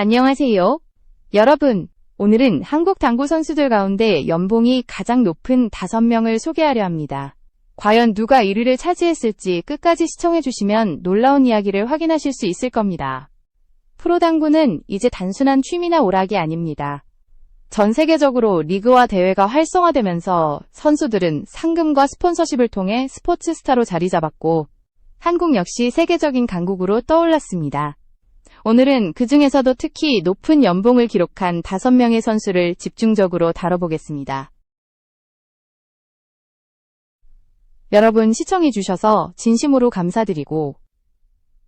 안녕하세요. 여러분, 오늘은 한국 당구 선수들 가운데 연봉이 가장 높은 5명을 소개하려 합니다. 과연 누가 1위를 차지했을지 끝까지 시청해주시면 놀라운 이야기를 확인하실 수 있을 겁니다. 프로당구는 이제 단순한 취미나 오락이 아닙니다. 전 세계적으로 리그와 대회가 활성화되면서 선수들은 상금과 스폰서십을 통해 스포츠 스타로 자리 잡았고, 한국 역시 세계적인 강국으로 떠올랐습니다. 오늘은 그 중에서도 특히 높은 연봉을 기록한 5명의 선수를 집중적으로 다뤄보겠습니다. 여러분 시청해주셔서 진심으로 감사드리고,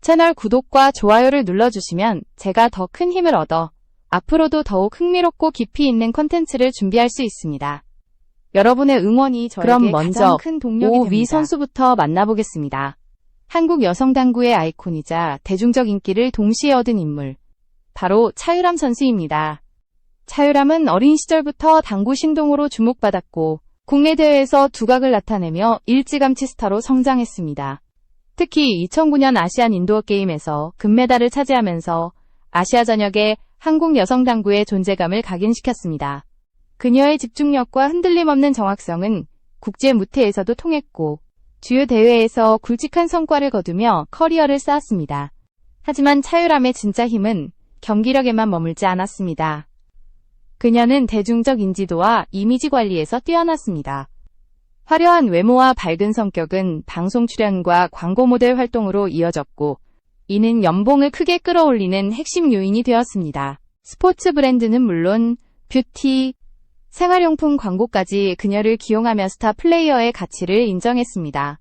채널 구독과 좋아요를 눌러주시면 제가 더 큰 힘을 얻어 앞으로도 더욱 흥미롭고 깊이 있는 컨텐츠를 준비할 수 있습니다. 여러분의 응원이 저에게 그럼 먼저 가장 큰 동력이 5위 됩니다. 선수부터 만나보겠습니다. 한국 여성 당구의 아이콘이자 대중적 인기를 동시에 얻은 인물. 바로 차유람 선수입니다. 차유람은 어린 시절부터 당구 신동으로 주목받았고 국내 대회에서 두각을 나타내며 일찌감치 스타로 성장했습니다. 특히 2009년 아시안 인도어 게임에서 금메달을 차지하면서 아시아 전역에 한국 여성 당구의 존재감을 각인시켰습니다. 그녀의 집중력과 흔들림 없는 정확성은 국제 무대에서도 통했고 주요 대회에서 굵직한 성과를 거두며 커리어를 쌓았습니다. 하지만 차유람의 진짜 힘은 경기력에만 머물지 않았습니다. 그녀는 대중적 인지도와 이미지 관리에서 뛰어났습니다. 화려한 외모와 밝은 성격은 방송 출연과 광고 모델 활동으로 이어졌고, 이는 연봉을 크게 끌어올리는 핵심 요인이 되었습니다. 스포츠 브랜드는 물론 뷰티, 생활용품 광고까지 그녀를 기용하며 스타 플레이어의 가치를 인정했습니다.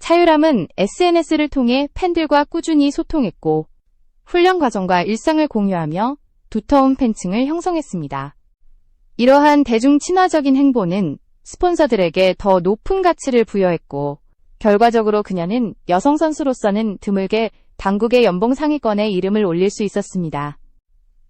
차유람은 SNS를 통해 팬들과 꾸준히 소통했고, 훈련 과정과 일상을 공유하며 두터운 팬층을 형성했습니다. 이러한 대중 친화적인 행보는 스폰서들에게 더 높은 가치를 부여했고, 결과적으로 그녀는 여성 선수로서는 드물게 당국의 연봉 상위권에 이름을 올릴 수 있었습니다.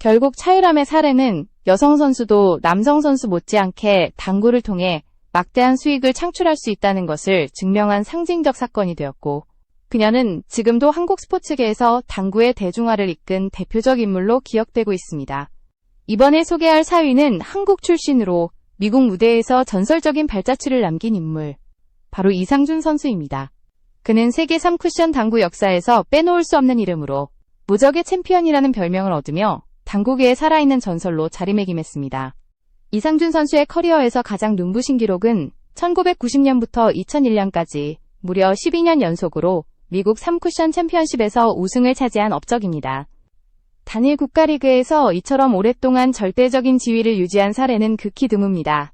결국 차유람의 사례는 여성 선수도 남성 선수 못지않게 당구를 통해 막대한 수익을 창출할 수 있다는 것을 증명한 상징적 사건이 되었고, 그녀는 지금도 한국 스포츠계에서 당구의 대중화를 이끈 대표적 인물로 기억되고 있습니다. 이번에 소개할 4위는 한국 출신으로 미국 무대에서 전설적인 발자취를 남긴 인물, 바로 이상준 선수입니다. 그는 세계 3쿠션 당구 역사에서 빼놓을 수 없는 이름으로 무적의 챔피언이라는 별명을 얻으며 당구계의 살아있는 전설로 자리매김했습니다. 이상준 선수의 커리어에서 가장 눈부신 기록은 1990년부터 2001년까지 무려 12년 연속으로 미국 3쿠션 챔피언십에서 우승을 차지한 업적입니다. 단일 국가리그에서 이처럼 오랫동안 절대적인 지위를 유지한 사례는 극히 드뭅니다.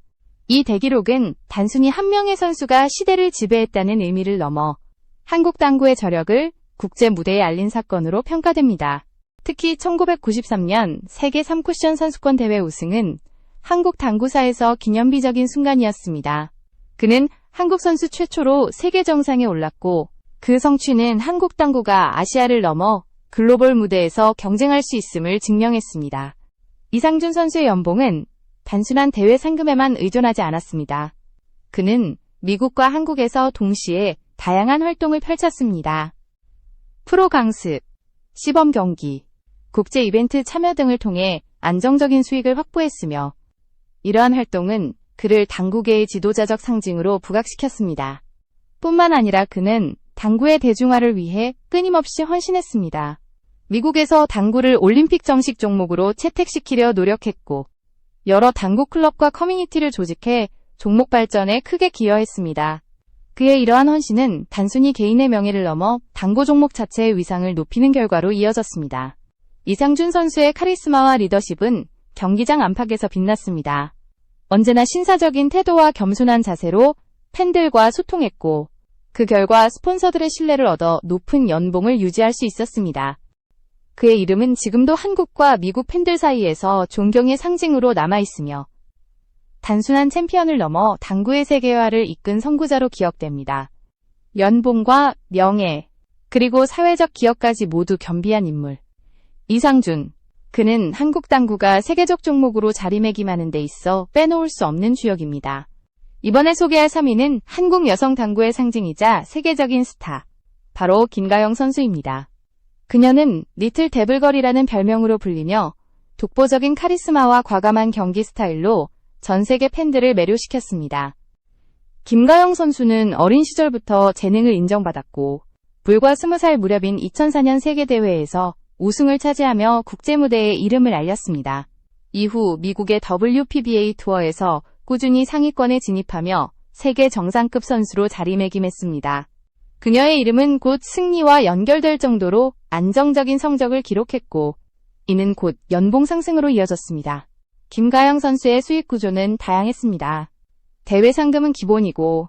이 대기록은 단순히 한 명의 선수가 시대를 지배했다는 의미를 넘어 한국 당구의 저력을 국제 무대에 알린 사건으로 평가됩니다. 특히 1993년 세계 3쿠션 선수권 대회 우승은 한국 당구사에서 기념비적인 순간이었습니다. 그는 한국 선수 최초로 세계 정상에 올랐고 그 성취는 한국 당구가 아시아를 넘어 글로벌 무대에서 경쟁할 수 있음을 증명했습니다. 이상준 선수의 연봉은 단순한 대회 상금에만 의존하지 않았습니다. 그는 미국과 한국에서 동시에 다양한 활동을 펼쳤습니다. 프로 강습, 시범 경기, 국제 이벤트 참여 등을 통해 안정적인 수익을 확보했으며 이러한 활동은 그를 당구계의 지도자적 상징으로 부각시켰습니다. 뿐만 아니라 그는 당구의 대중화를 위해 끊임없이 헌신했습니다. 미국에서 당구를 올림픽 정식 종목으로 채택시키려 노력했고, 여러 당구 클럽과 커뮤니티를 조직해 종목 발전에 크게 기여했습니다. 그의 이러한 헌신은 단순히 개인의 명예를 넘어 당구 종목 자체의 위상을 높이는 결과로 이어졌습니다. 이상준 선수의 카리스마와 리더십은 경기장 안팎에서 빛났습니다. 언제나 신사적인 태도와 겸손한 자세로 팬들과 소통했고, 그 결과 스폰서들의 신뢰를 얻어 높은 연봉을 유지할 수 있었습니다. 그의 이름은 지금도 한국과 미국 팬들 사이에서 존경의 상징으로 남아있으며, 단순한 챔피언을 넘어 당구의 세계화를 이끈 선구자로 기억됩니다. 연봉과 명예, 그리고 사회적 기업까지 모두 겸비한 인물. 이상준. 그는 한국 당구가 세계적 종목으로 자리매김하는 데 있어 빼놓을 수 없는 주역입니다. 이번에 소개할 3위는 한국 여성 당구의 상징이자 세계적인 스타. 바로 김가영 선수입니다. 그녀는 리틀 데블걸이라는 별명으로 불리며 독보적인 카리스마와 과감한 경기 스타일로 전 세계 팬들을 매료시켰습니다. 김가영 선수는 어린 시절부터 재능을 인정받았고 불과 20살 무렵인 2004년 세계대회에서 우승을 차지하며 국제무대에 이름을 알렸습니다. 이후 미국의 WPBA 투어에서 꾸준히 상위권에 진입하며 세계 정상급 선수로 자리매김했습니다. 그녀의 이름은 곧 승리와 연결될 정도로 안정적인 성적을 기록했고 이는 곧 연봉 상승으로 이어졌습니다. 김가영 선수의 수익 구조는 다양했습니다. 대회 상금은 기본이고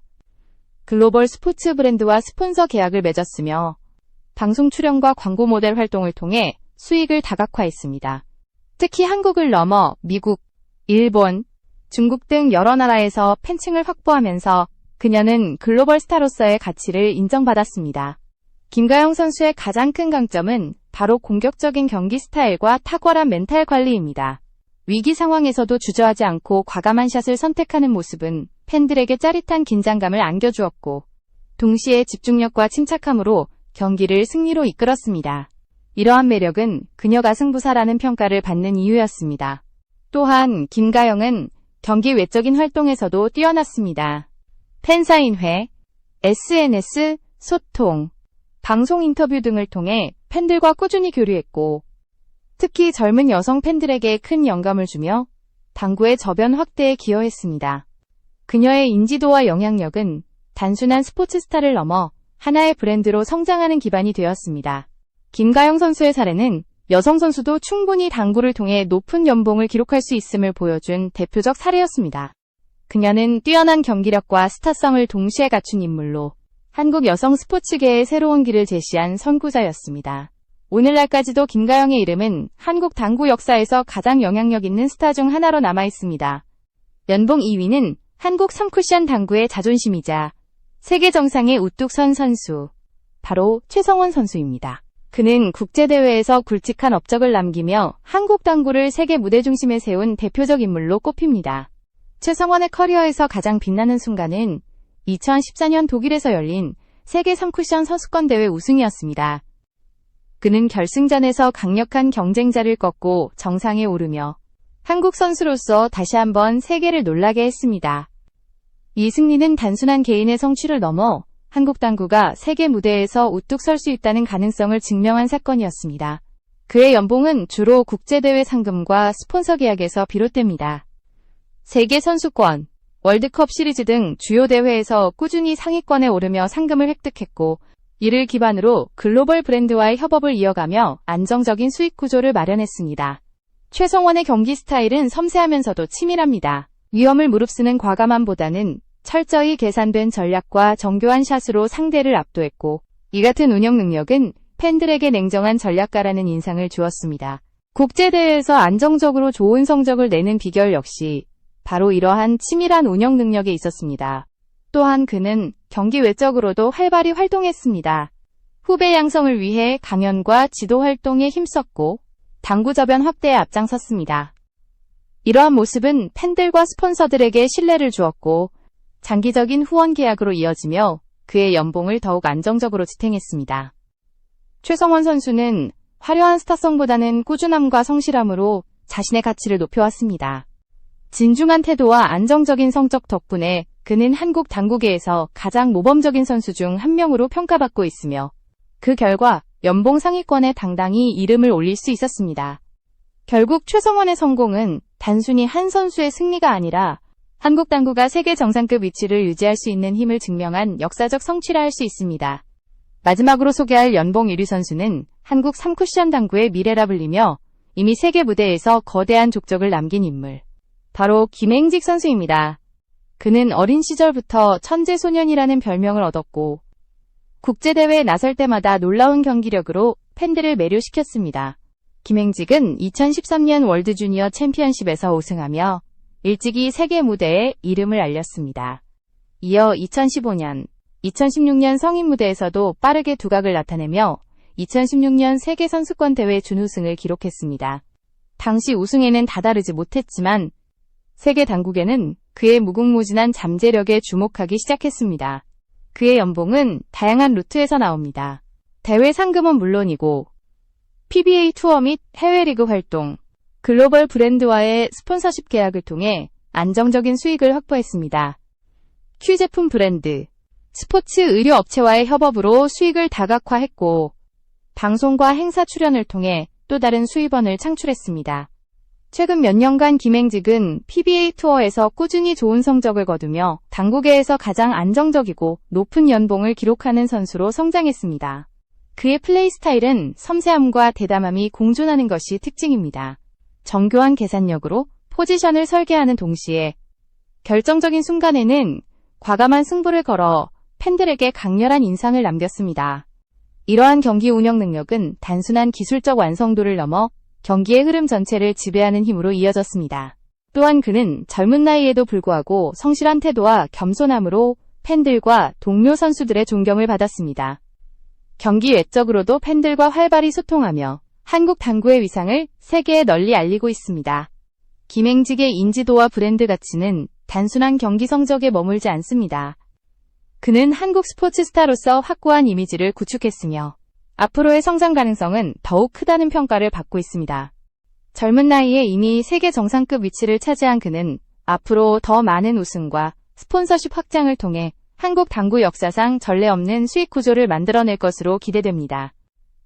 글로벌 스포츠 브랜드와 스폰서 계약을 맺었으며 방송 출연과 광고 모델 활동을 통해 수익을 다각화했습니다. 특히 한국을 넘어 미국, 일본, 중국 등 여러 나라에서 팬층을 확보하면서 그녀는 글로벌 스타로서의 가치를 인정받았습니다. 김가영 선수의 가장 큰 강점은 바로 공격적인 경기 스타일과 탁월한 멘탈 관리입니다. 위기 상황에서도 주저하지 않고 과감한 샷을 선택하는 모습은 팬들에게 짜릿한 긴장감을 안겨주었고, 동시에 집중력과 침착함으로 경기를 승리로 이끌었습니다. 이러한 매력은 그녀가 승부사라는 평가를 받는 이유였습니다. 또한 김가영은 경기 외적인 활동에서도 뛰어났습니다. 팬사인회, SNS, 소통, 방송 인터뷰 등을 통해 팬들과 꾸준히 교류했고, 특히 젊은 여성 팬들에게 큰 영감을 주며 당구의 저변 확대에 기여했습니다. 그녀의 인지도와 영향력은 단순한 스포츠 스타를 넘어 하나의 브랜드로 성장하는 기반이 되었습니다. 김가영 선수의 사례는 여성 선수도 충분히 당구를 통해 높은 연봉을 기록할 수 있음을 보여준 대표적 사례였습니다. 그녀는 뛰어난 경기력과 스타성을 동시에 갖춘 인물로 한국 여성 스포츠계의 새로운 길을 제시한 선구자였습니다. 오늘날까지도 김가영의 이름은 한국 당구 역사에서 가장 영향력 있는 스타 중 하나로 남아 있습니다. 연봉 2위는 한국 3쿠션 당구의 자존심이자 세계 정상의 우뚝 선 선수, 바로 최성원 선수입니다. 그는 국제대회에서 굵직한 업적을 남기며 한국 당구를 세계 무대 중심에 세운 대표적 인물로 꼽힙니다. 최성원의 커리어에서 가장 빛나는 순간은 2014년 독일에서 열린 세계 3쿠션 선수권 대회 우승이었습니다. 그는 결승전에서 강력한 경쟁자를 꺾고 정상에 오르며 한국 선수로서 다시 한번 세계를 놀라게 했습니다. 이 승리는 단순한 개인의 성취를 넘어 한국 당구가 세계 무대에서 우뚝 설 수 있다는 가능성을 증명한 사건이었습니다. 그의 연봉은 주로 국제대회 상금과 스폰서 계약에서 비롯됩니다. 세계 선수권, 월드컵 시리즈 등 주요 대회에서 꾸준히 상위권에 오르며 상금을 획득했고, 이를 기반으로 글로벌 브랜드와의 협업을 이어가며 안정적인 수익 구조를 마련했습니다. 최성원의 경기 스타일은 섬세하면서도 치밀합니다. 위험을 무릅쓰는 과감함보다는 철저히 계산된 전략과 정교한 샷으로 상대를 압도했고, 이 같은 운영 능력은 팬들에게 냉정한 전략가라는 인상을 주었습니다. 국제대회에서 안정적으로 좋은 성적을 내는 비결 역시 바로 이러한 치밀한 운영 능력에 있었습니다. 또한 그는 경기 외적으로도 활발히 활동했습니다. 후배 양성을 위해 강연과 지도 활동에 힘썼고 당구 저변 확대에 앞장섰습니다. 이러한 모습은 팬들과 스폰서들에게 신뢰를 주었고 장기적인 후원 계약으로 이어지며 그의 연봉을 더욱 안정적으로 지탱했습니다. 최성원 선수는 화려한 스타성보다는 꾸준함과 성실함으로 자신의 가치를 높여왔습니다. 진중한 태도와 안정적인 성적 덕분에 그는 한국 당구계에서 가장 모범적인 선수 중 한 명으로 평가받고 있으며 그 결과 연봉 상위권에 당당히 이름을 올릴 수 있었습니다. 결국 최성원의 성공은 단순히 한 선수의 승리가 아니라 한국 당구가 세계 정상급 위치를 유지할 수 있는 힘을 증명한 역사적 성취라 할 수 있습니다. 마지막으로 소개할 연봉 1위 선수는 한국 3쿠션 당구의 미래라 불리며 이미 세계 무대에서 거대한 족적을 남긴 인물. 바로 김행직 선수입니다. 그는 어린 시절부터 천재 소년이라는 별명을 얻었고 국제대회에 나설 때마다 놀라운 경기력으로 팬들을 매료시켰습니다. 김행직은 2013년 월드 주니어 챔피언십에서 우승하며 일찍이 세계 무대에 이름을 알렸습니다. 이어 2015년, 2016년 성인 무대에서도 빠르게 두각을 나타내며 2016년 세계 선수권 대회 준우승을 기록했습니다. 당시 우승에는 다다르지 못했지만 세계 당국에는 그의 무궁무진한 잠재력에 주목하기 시작했습니다. 그의 연봉은 다양한 루트에서 나옵니다. 대회 상금은 물론이고 PBA 투어 및 해외 리그 활동, 글로벌 브랜드와의 스폰서십 계약을 통해 안정적인 수익을 확보했습니다. 큐 제품 브랜드, 스포츠 의류 업체와의 협업으로 수익을 다각화했고, 방송과 행사 출연을 통해 또 다른 수입원을 창출했습니다. 최근 몇 년간 김행직은 PBA 투어에서 꾸준히 좋은 성적을 거두며 당구계에서 가장 안정적이고 높은 연봉을 기록하는 선수로 성장했습니다. 그의 플레이 스타일은 섬세함과 대담함이 공존하는 것이 특징입니다. 정교한 계산력으로 포지션을 설계하는 동시에 결정적인 순간에는 과감한 승부를 걸어 팬들에게 강렬한 인상을 남겼습니다. 이러한 경기 운영 능력은 단순한 기술적 완성도를 넘어 경기의 흐름 전체를 지배하는 힘으로 이어졌습니다. 또한 그는 젊은 나이에도 불구하고 성실한 태도와 겸손함으로 팬들과 동료 선수들의 존경을 받았습니다. 경기 외적으로도 팬들과 활발히 소통하며 한국 당구의 위상을 세계에 널리 알리고 있습니다. 김행직의 인지도와 브랜드 가치는 단순한 경기 성적에 머물지 않습니다. 그는 한국 스포츠 스타로서 확고한 이미지를 구축했으며 앞으로의 성장 가능성은 더욱 크다는 평가를 받고 있습니다. 젊은 나이에 이미 세계 정상급 위치를 차지한 그는 앞으로 더 많은 우승과 스폰서십 확장을 통해 한국 당구 역사상 전례 없는 수익 구조를 만들어낼 것으로 기대됩니다.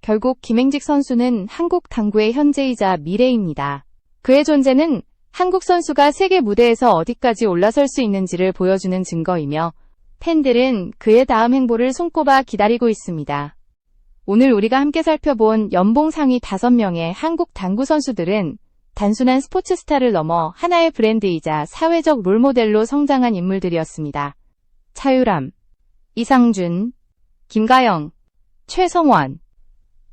결국 김행직 선수는 한국 당구의 현재이자 미래입니다. 그의 존재는 한국 선수가 세계 무대에서 어디까지 올라설 수 있는지를 보여주는 증거이며 팬들은 그의 다음 행보를 손꼽아 기다리고 있습니다. 오늘 우리가 함께 살펴본 연봉 상위 5명의 한국 당구 선수들은 단순한 스포츠 스타를 넘어 하나의 브랜드이자 사회적 롤모델로 성장한 인물들이었습니다. 차유람, 이상준, 김가영, 최성원,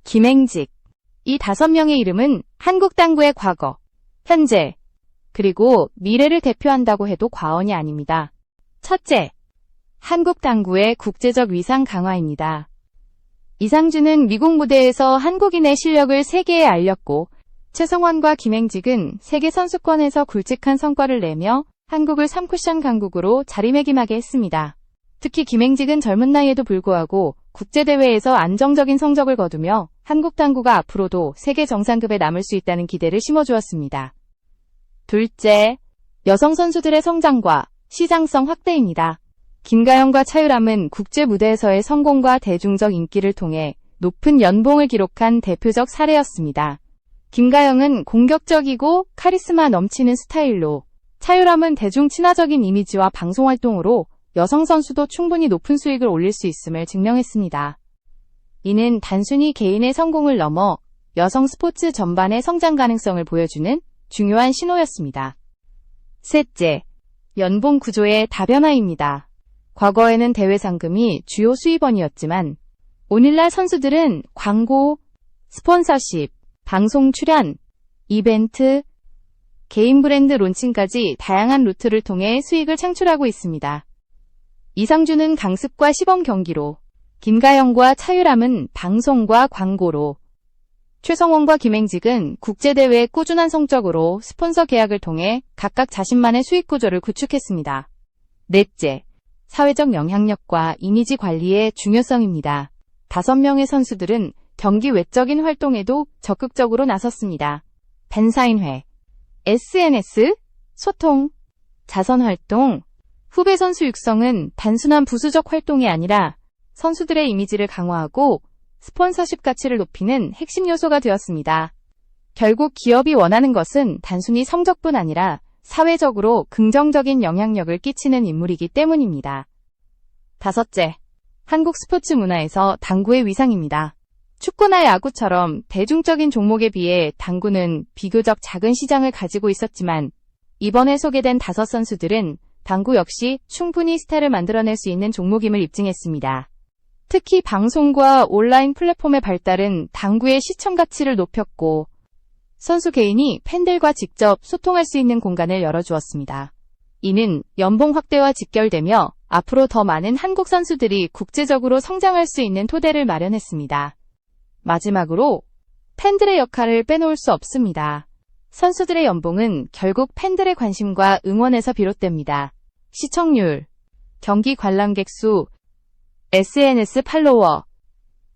김행직. 이 다섯 명의 이름은 한국 당구의 과거, 현재, 그리고 미래를 대표한다고 해도 과언이 아닙니다. 첫째, 한국 당구의 국제적 위상 강화입니다. 이상준은 미국 무대에서 한국인의 실력을 세계에 알렸고, 최성원과 김행직은 세계 선수권에서 굵직한 성과를 내며 한국을 3쿠션 강국으로 자리매김하게 했습니다. 특히 김행직은 젊은 나이에도 불구하고 국제대회에서 안정적인 성적을 거두며 한국 당구가 앞으로도 세계 정상급에 남을 수 있다는 기대를 심어주었습니다. 둘째, 여성 선수들의 성장과 시장성 확대입니다. 김가영과 차유람은 국제 무대에서의 성공과 대중적 인기를 통해 높은 연봉을 기록한 대표적 사례였습니다. 김가영은 공격적이고 카리스마 넘치는 스타일로, 차유람은 대중 친화적인 이미지와 방송 활동으로 여성 선수도 충분히 높은 수익을 올릴 수 있음을 증명했습니다. 이는 단순히 개인의 성공을 넘어 여성 스포츠 전반의 성장 가능성을 보여주는 중요한 신호였습니다. 셋째, 연봉 구조의 다변화입니다. 과거에는 대회 상금이 주요 수입원이었지만 오늘날 선수들은 광고, 스폰서십, 방송 출연, 이벤트, 개인 브랜드 론칭까지 다양한 루트를 통해 수익을 창출하고 있습니다. 이상준은 강습과 시범 경기로, 김가영과 차유람은 방송과 광고로, 최성원과 김행직은 국제대회의 꾸준한 성적으로 스폰서 계약을 통해 각각 자신만의 수익 구조를 구축했습니다. 넷째, 사회적 영향력과 이미지 관리의 중요성입니다. 다섯 명의 선수들은 경기 외적인 활동에도 적극적으로 나섰습니다. 벤사인회, SNS, 소통, 자선 활동, 후배 선수 육성은 단순한 부수적 활동이 아니라 선수들의 이미지를 강화하고 스폰서십 가치를 높이는 핵심 요소가 되었습니다. 결국 기업이 원하는 것은 단순히 성적뿐 아니라 사회적으로 긍정적인 영향력을 끼치는 인물이기 때문입니다. 다섯째, 한국 스포츠 문화에서 당구의 위상입니다. 축구나 야구처럼 대중적인 종목에 비해 당구는 비교적 작은 시장을 가지고 있었지만 이번에 소개된 다섯 선수들은 당구 역시 충분히 스타를 만들어낼 수 있는 종목임을 입증했습니다. 특히 방송과 온라인 플랫폼의 발달은 당구의 시청 가치를 높였고 선수 개인이 팬들과 직접 소통할 수 있는 공간을 열어주었습니다. 이는 연봉 확대와 직결되며 앞으로 더 많은 한국 선수들이 국제적으로 성장할 수 있는 토대를 마련했습니다. 마지막으로 팬들의 역할을 빼놓을 수 없습니다. 선수들의 연봉은 결국 팬들의 관심과 응원에서 비롯됩니다. 시청률, 경기 관람객 수, SNS 팔로워,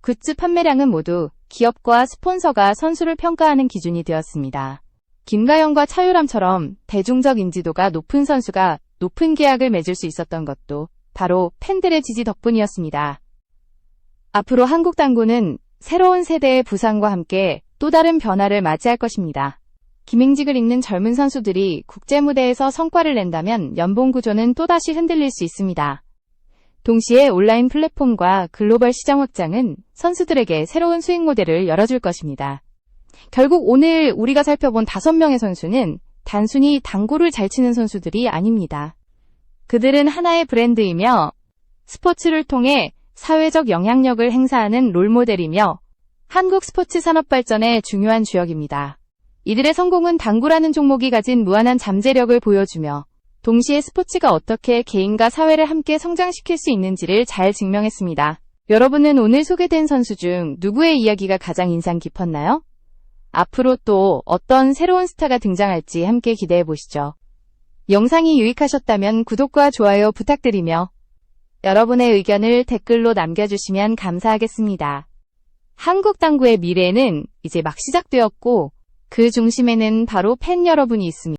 굿즈 판매량은 모두 기업과 스폰서가 선수를 평가하는 기준이 되었습니다. 김가영과 차유람처럼 대중적 인지도가 높은 선수가 높은 계약을 맺을 수 있었던 것도 바로 팬들의 지지 덕분이었습니다. 앞으로 한국 당구는 새로운 세대의 부상과 함께 또 다른 변화를 맞이할 것입니다. 김행직을 잇는 젊은 선수들이 국제 무대에서 성과를 낸다면 연봉 구조는 또다시 흔들릴 수 있습니다. 동시에 온라인 플랫폼과 글로벌 시장 확장은 선수들에게 새로운 수익 모델을 열어줄 것입니다. 결국 오늘 우리가 살펴본 다섯 명의 선수는 단순히 당구를 잘 치는 선수들이 아닙니다. 그들은 하나의 브랜드이며 스포츠를 통해 사회적 영향력을 행사하는 롤모델이며 한국 스포츠 산업 발전의 중요한 주역입니다. 이들의 성공은 당구라는 종목이 가진 무한한 잠재력을 보여주며 동시에 스포츠가 어떻게 개인과 사회를 함께 성장시킬 수 있는지를 잘 증명했습니다. 여러분은 오늘 소개된 선수 중 누구의 이야기가 가장 인상 깊었나요? 앞으로 또 어떤 새로운 스타가 등장할지 함께 기대해 보시죠. 영상이 유익하셨다면 구독과 좋아요 부탁드리며 여러분의 의견을 댓글로 남겨주시면 감사하겠습니다. 한국 당구의 미래는 이제 막 시작되었고 그 중심에는 바로 팬 여러분이 있습니다.